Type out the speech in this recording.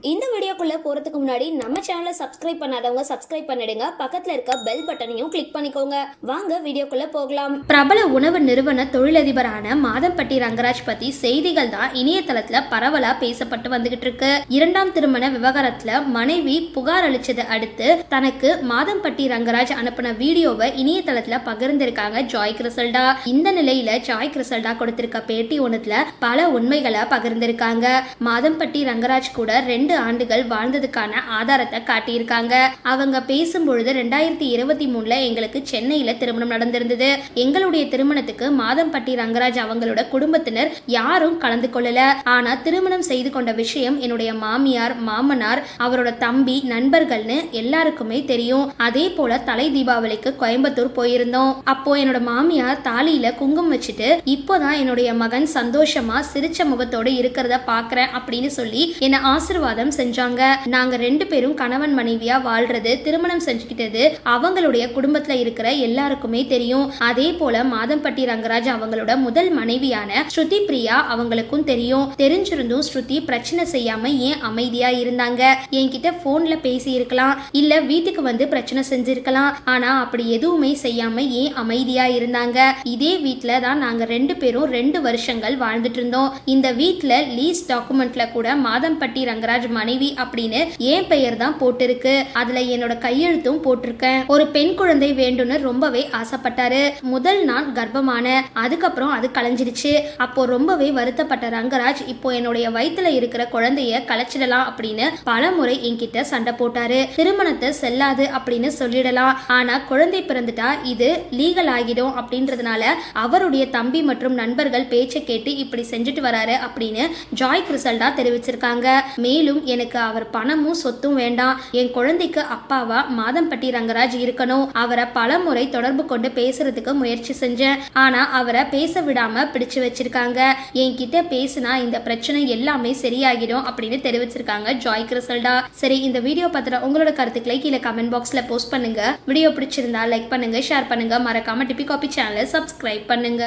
இந்த வீடியோக்குள்ளே போறதுக்கு முன்னாடி நம்ம சேனலை சப்ஸ்கிரைப் பண்ணாதவங்க சப்ஸ்கிரைப் பண்ணிடுங்க. பக்கத்தில் இருக்க பெல் பட்டனையும் கிளிக் பண்ணிக்கோங்க. வாங்க வீடியோக்குள்ளே போகலாம். பிரபல உணவு நிறுவன தொழிலதிபரான மாதம்பட்டி ரங்கராஜ் பத்தி செய்திகள் தான் இணையதளத்தில் பரவலாக பேசப்பட்டு வந்துகிட்டு இருக்கு. இரண்டாம் திருமண விவகாரத்தில் மனைவி புகார் அளிச்சதை அடுத்து தனக்கு மாதம்பட்டி ரங்கராஜ் அனுப்பின வீடியோவை இணையதளத்தில் பகிர்ந்திருக்காங்க ஜாய் கிரிசல்டா இந்த நிலையில ஜாய் கிரிசல்டா கொடுத்திருக்க பேட்டி ஒன்றுல பல உண்மைகளை பகிர்ந்திருக்காங்க. மாதம்பட்டி ரங்கராஜ் கூட ரெண்டு ஆண்டுகள் வாழ்ந்ததுக்கான ஆதாரத்தை காட்டியிருக்காங்க. அவங்க பேசும்பொழுது ரெண்டாயிரத்தி இருபத்தி மூணுல எங்களுக்கு சென்னையில திருமணம் நடந்திருந்தது. எங்களுடைய திருமணத்துக்கு மாதம்பட்டி ரங்கராஜ் அவங்களோட குடும்பத்தினர் யாரும் கலந்து கொள்ளல. ஆனா திருமணம் செய்து கொண்ட விஷயம் என்னுடைய மாமியார் மாமனார் அவரோட தம்பி நண்பர்கள்னு எல்லாருக்குமே தெரியும். அதே போல தலை தீபாவளிக்கு கோயம்புத்தூர் போயிருந்தோம். அப்போ என்னோட மாமியார் தாலியில குங்குமம் வச்சுட்டு இப்போதான் என்னுடைய மகன் சந்தோஷமா சிரிச்ச முகத்தோடு இருக்கிறத பாக்குறேன் அப்படின்னு சொல்லி என்ன ஆசிர்வாதம் செஞ்சாங்க. நாங்க ரெண்டு பேரும் கணவன் மனைவியா வாழ்றது திருமணம் செஞ்சுக்கிட்டது அவங்களுடைய குடும்பத்துல இருக்கிற எல்லாருக்குமே தெரியும். அதே போல மாதம்பட்டி ரங்கராஜ் அவங்களோட முதல் மனைவியான ஸ்ருதி பிரியா அவங்களுக்கும் தெரியும். தெரிஞ்சிருந்தும் ஸ்ருதி பிரச்சனை செய்யாம ஏன் அமைதியா இருந்தாங்க? என்கிட்ட போன்ல பேசி இருக்கலாம் இல்ல வீட்டுக்கு வந்து பிரச்சனை செஞ்சிருக்கலாம். ஆனா அப்படி எதுவுமே செய்யாம ஏன் அமைதியா இருந்தாங்க? இதே வீட்ல தான் நாங்க ரெண்டு பேரும் ரெண்டு வருஷங்கள் வாழ்ந்துட்டு இருந்தோம். இந்த வீட்டுல லீஸ் டாக்குமெண்ட்ல கூட மாதம்பட்டி ரங்கராஜ் மனைவி அப்படின்னு என் பெயர் தான் போட்டிருக்கு. அதுல என்னோட கையெழுத்தும் போட்டிருக்கேன். ஒரு பெண் குழந்தை வேண்டும்னு ரொம்பவே ஆசைப்பட்டாரு. முதல் நாள் கர்ப்பமான அதுக்கப்புறம் அது கலைஞ்சிருச்சு அப்போ ரொம்பவே வருத்தப்பட்ட ரங்கராஜ் இப்போ என்னுடைய வயித்துல இருக்கிற குழந்தைய கலைச்சிடலாம் அப்படின்னு பல முறை என்கிட்ட சண்டை போட்டாரு. திருமணத்தை செல்லாது அப்படின்னு சொல்லிடலாம். ஆனா குழந்தை பிறந்துட்டா இது லீகல் ஆகிடும் அப்படின்றதுனால அவருடைய தம்பி மற்றும் நண்பர்கள் பேச்சை கேட்டு இப்படி செஞ்சுட்டு வராரு அப்படின்னு ஜாய் கிறிசல்டா தெரிவிச்சிருக்காங்க. மேலும் எனக்கு அவர் பணமும் சொத்தும் வேண்டாம். என் குழந்தைக்கு அப்பாவா மாதம்பட்டி ரங்கராஜ் இருக்கணும். அவரை பல முறை தொடர்பு கொண்டு பேசுறதுக்கு முயற்சி செஞ்சேன். ஆனா அவரை பேச விடாம பிடிச்சு வச்சிருக்காங்க. என்கிட்ட பேசினா இந்த பிரச்சனை எல்லாமே சரியாகிடும் அப்படின்னு தெரிவிச்சிருக்காங்க ஜாய் கிறிசல்டா சரி இந்த வீடியோ பத்திர உங்களோட கருத்துக்களை கீழே கமெண்ட் பாக்ஸ்ல போஸ்ட் பண்ணுங்க. வீடியோ பிடிச்சிருந்தா லைக் பண்ணுங்க ஷேர் பண்ணுங்க. மறக்காம டிபி காபி சேனலை சப்ஸ்கிரைப் பண்ணுங்க.